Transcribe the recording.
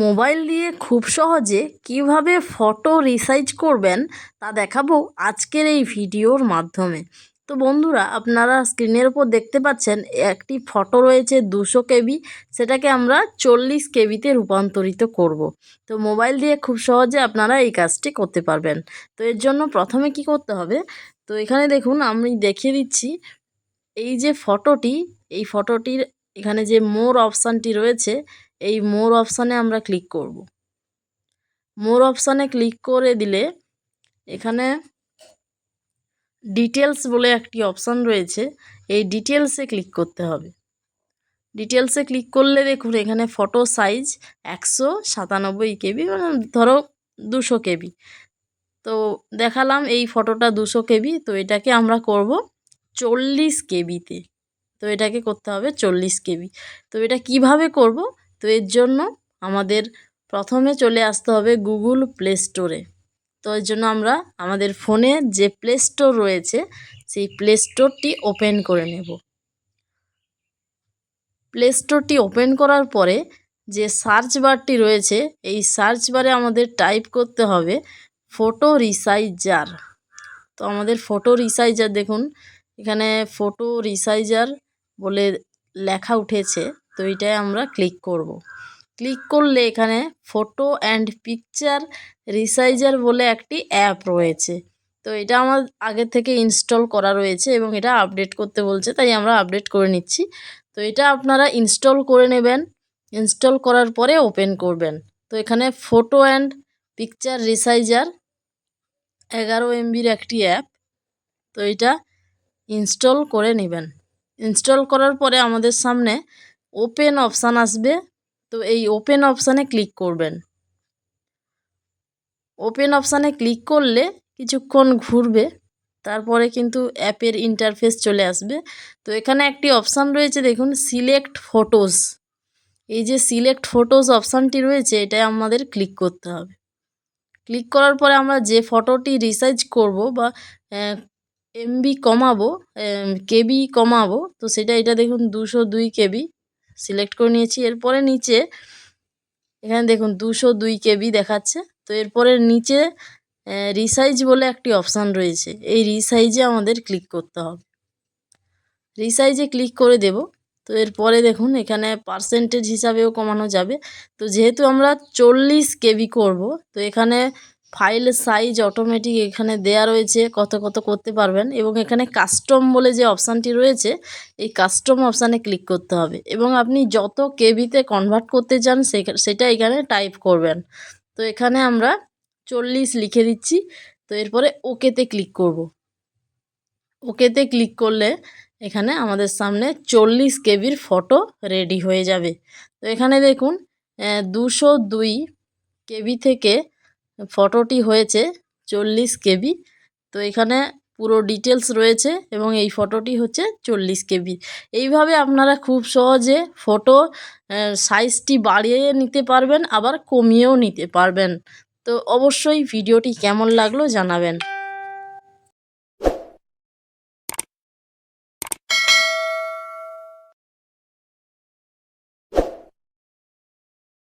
Mobile দিয়ে খুব সহজে কীভাবে ফটো রিসাইজ করবেন তা দেখাবো আজকের এই ভিডিওর মাধ্যমে তো বন্ধুরা, আপনারা স্ক্রিনের ওপর দেখতে পাচ্ছেন, একটি ফটো রয়েছে দুশো কেবি, সেটাকে আমরা চল্লিশ কেবিতে রূপান্তরিত করব। তো মোবাইল দিয়ে খুব সহজে আপনারা এই কাজটি করতে পারবেন তো এর জন্য প্রথমে কি করতে হবে, তো এখানে দেখুন, আমি দেখিয়ে দিচ্ছি, এই যে ফটোটি, এই ফটোটির এখানে যে মোর অপশানটি রয়েছে এই মোর অপশানে আমরা ক্লিক করব। মোর অপশানে ক্লিক করে দিলে এখানে ডিটেলস বলে একটি অপশান রয়েছে, এই ডিটেলসে ক্লিক করতে হবে। ডিটেলসে ক্লিক করলে দেখুন এখানে ফটো সাইজ একশো সাতানব্বই কেবি মানে ধরো দুশো কেবি। তো দেখালাম এই ফটোটা দুশো কেবি, তো এটাকে আমরা করব চল্লিশ কেবিতে। তো এটাকে করতে হবে চল্লিশ কেবি। তো এটা কীভাবে করব? তো এর জন্য আমাদের প্রথমে চলে আসতে হবে গুগল প্লে স্টোরে। তো এর জন্য আমরা আমাদের ফোনে যে প্লে স্টোর রয়েছে, সেই প্লে স্টোরটি ওপেন করে নেব। প্লে স্টোরটি ওপেন করার পরে যে সার্চ বারটি রয়েছে, এই সার্চ বারে আমাদের টাইপ করতে হবে ফটো রিসাইজার। তো আমাদের ফটো রিসাইজার দেখুন, এখানে ফটো রিসাইজার বলে লেখা উঠেছে। তো এটাই আমরা ক্লিক করব। ক্লিক করলে এখানে ফটো অ্যান্ড পিকচার রিসাইজার বলে একটি অ্যাপ রয়েছে। তো এটা আমার আগে থেকে ইনস্টল করা রয়েছে এবং এটা আপডেট করতে বলছে, তাই আমরা আপডেট করে নিচ্ছি। তো এটা আপনারা ইনস্টল করে নেবেন। ইনস্টল করার পরে ওপেন করবেন। তো এখানে ফটো অ্যান্ড পিকচার রিসাইজার এগারো এমবির একটি অ্যাপ তো এটা ইনস্টল করে নেবেন। ইনস্টল করার পরে আমাদের সামনে ওপেন অপশান আসবে, তো এই ওপেন অপশানে ক্লিক করবেন। ওপেন অপশানে ক্লিক করলে কিছুক্ষণ ঘুরবে, তারপরে কিন্তু অ্যাপের ইন্টারফেস চলে আসবে। তো এখানে একটি অপশান রয়েছে, দেখুন সিলেক্ট ফটোস এই যে সিলেক্ট ফটোস অপশানটি রয়েছে এটা আমাদের ক্লিক করতে হবে। ক্লিক করার পরে আমরা যে ফটোটি রিসার্চ করব বা এমবি কমাবো কেবি কমাবো, তো সেটা, এটা দেখুন, দুশো দুই কেবি সিলেক্ট করে নিয়েছি। এরপরে নিচে, এখানে দেখুন দুশো দুই কেবি দেখাচ্ছে। তো এরপরে নিচে রিসাইজ বলে একটি অপশান রয়েছে। এই রিসাইজে আমাদের ক্লিক করতে হবে। রিসাইজে ক্লিক করে দেব। তো এরপরে দেখুন এখানে পার্সেন্টেজ হিসাবেও কমানো যাবে। তো যেহেতু আমরা চল্লিশ কেবি করব, তো এখানে ফাইল সাইজ অটোমেটিক এখানে দেয়া রয়েছে, কত কত করতে পারবেন এবং এখানে কাস্টম বলে যে অপশানটি রয়েছে, এই কাস্টম অপশানে ক্লিক করতে হবে এবং আপনি যত কেবিতে কনভার্ট করতে চান সেটা এখানে টাইপ করবেন। তো এখানে আমরা চল্লিশ লিখে দিচ্ছি, তো এরপরে ওকেতে ক্লিক করব। ওকেতে ক্লিক করলে এখানে আমাদের সামনে চল্লিশ কেবির ফটো রেডি হয়ে যাবে। তো এখানে দেখুন দুশো দুই কেবি থেকে ফটোটি হয়েছে চল্লিশ কেবি। তো এখানে পুরো ডিটেলস রয়েছে এবং এই ফটোটি হচ্ছে চল্লিশ কেবি। এইভাবে আপনারা খুব সহজে ফটো সাইজটি বাড়িয়ে নিতে পারবেন, আবার কমিয়েও নিতে পারবেন। তো অবশ্যই ভিডিওটি কেমন লাগল জানাবেন।